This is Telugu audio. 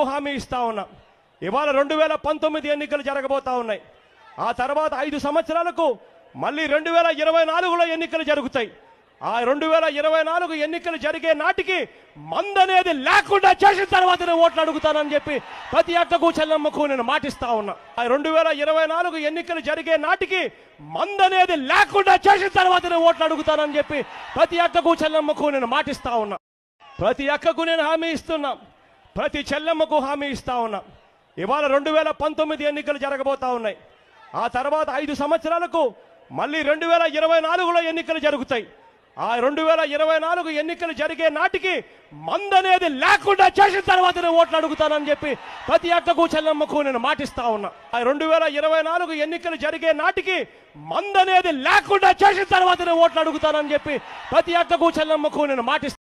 చెల్లెమ్మకు హామీ ఇస్తా ఉన్నా. ఇవాళ రెండు వేల పంతొమ్మిది ఎన్నికలు జరగబోతా ఉన్నాయి. ఆ తర్వాత ఐదు సంవత్సరాలకు మళ్ళీ రెండు వేల ఇరవై నాలుగులో ఎన్నికలు జరుగుతాయి. ఆ రెండు వేల ఇరవై నాలుగు ఎన్నికలు జరిగే నాటికి మందనేది లేకుండా చేసిన తర్వాత నేను ఓట్లు అడుగుతానని చెప్పి ప్రతి అక్కకు చెల్లెమ్మకు నేను మాటిస్తా ఉన్నా. ఆ రెండు వేల ఇరవై నాలుగు ఎన్నికలు జరిగే నాటికి మందనేది లేకుండా చేసిన తర్వాత నేను ఓట్లు అడుగుతానని చెప్పి ప్రతి అక్కకు చెల్లెమ్మకు నేను మాటిస్తా ఉన్నా. ప్రతి అక్కకు నేను హామీ ఇస్తున్నా. ప్రతి చెల్లెమ్మకు హామీ ఇస్తా ఉన్నా. ఇవాళ రెండు వేల పంతొమ్మిది ఎన్నికలు జరగబోతా ఉన్నాయి. ఆ తర్వాత ఐదు సంవత్సరాలకు మళ్ళీ రెండు వేల ఇరవై నాలుగులో ఎన్నికలు జరుగుతాయి. ఆ రెండు వేల ఇరవై నాలుగు ఎన్నికలు జరిగే నాటికి మందనేది లేకుండా చేసిన తర్వాత నేను ఓట్లు అడుగుతానని చెప్పి ప్రతి అక్కకు చెల్లమ్మకు నేను మాటిస్తా ఉన్నా. ఆ రెండు వేల ఇరవై నాలుగు ఎన్నికలు జరిగే నాటికి మందనేది లేకుండా చేసిన తర్వాత నేను ఓట్లు అడుగుతానని చెప్పి ప్రతి అక్కకు చెల్లమ్మకు నేను మాటిస్తా